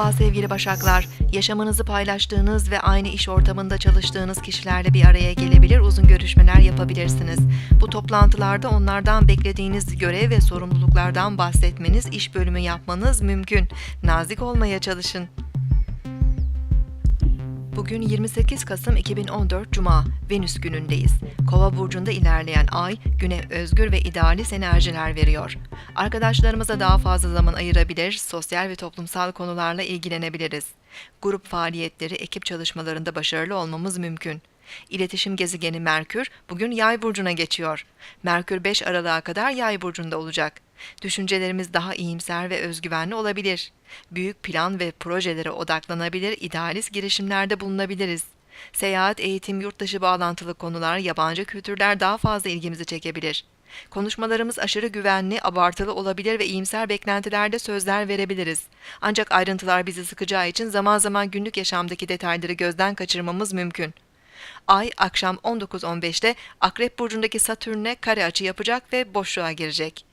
Merhaba sevgili Başaklar. Yaşamınızı paylaştığınız ve aynı iş ortamında çalıştığınız kişilerle bir araya gelebilir, uzun görüşmeler yapabilirsiniz. Bu toplantılarda onlardan beklediğiniz görev ve sorumluluklardan bahsetmeniz, iş bölümü yapmanız mümkün. Nazik olmaya çalışın. Bugün 28 Kasım 2014 Cuma, Venüs günündeyiz. Kova burcunda ilerleyen ay, güne özgür ve idealist enerjiler veriyor. Arkadaşlarımıza daha fazla zaman ayırabilir, sosyal ve toplumsal konularla ilgilenebiliriz. Grup faaliyetleri, ekip çalışmalarında başarılı olmamız mümkün. İletişim gezegeni Merkür bugün Yay burcuna geçiyor. Merkür 5 Aralık'a kadar Yay burcunda olacak. Düşüncelerimiz daha iyimser ve özgüvenli olabilir. Büyük plan ve projelere odaklanabilir, idealist girişimlerde bulunabiliriz. Seyahat, eğitim, yurtdışı bağlantılı konular, yabancı kültürler daha fazla ilgimizi çekebilir. Konuşmalarımız aşırı güvenli, abartılı olabilir ve iyimser beklentilerde sözler verebiliriz. Ancak ayrıntılar bizi sıkacağı için zaman zaman günlük yaşamdaki detayları gözden kaçırmamız mümkün. Ay akşam 19.15'te Akrep burcundaki Satürn'e kare açı yapacak ve boşluğa girecek.